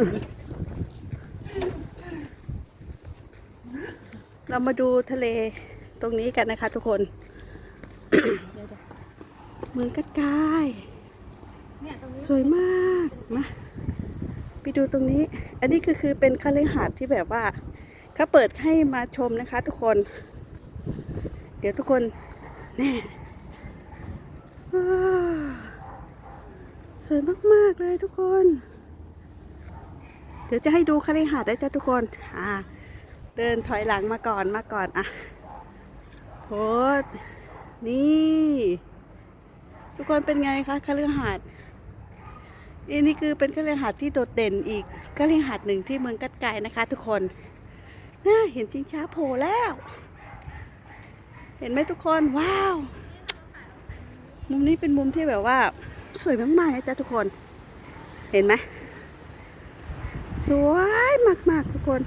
เรามาดูทะเลตรงนี้กันนะคะทุกคนเดี๋ยวเดี๋ยวเมืองกัดกายเนี่ยตรงนี้สวยมากมาไปดูตรงนี้ อันนี้คือคือเป็นคฤหาสน์ที่แบบว่าเขาเปิดให้มาชมนะคะ ทุกคน เดี๋ยวทุกคนแน่ว้าวสวยมาก ๆ เลยทุกคน เดี๋ยวจะให้ดูคฤหาสน์ได้จ้ะทุกคนอ่าเดินถอยหลังมาก่อนมาก่อนอะโพสต์นี่ ทุกคนเป็นไงคะคฤหาสน์นี่นี่คือเป็นคฤหาสน์ที่โดดเด่นอีกคฤหาสน์หนึ่งที่เมืองกัดไก่นะคะ ทุกคนน่าเห็นชิงช้าโผล่แล้ว เห็นไหมทุกคนว้าว มุมนี้เป็นมุมที่แบบว่า สวยมากๆนะจ๊ะทุกคน เห็นไหม สวยมากๆทุกคน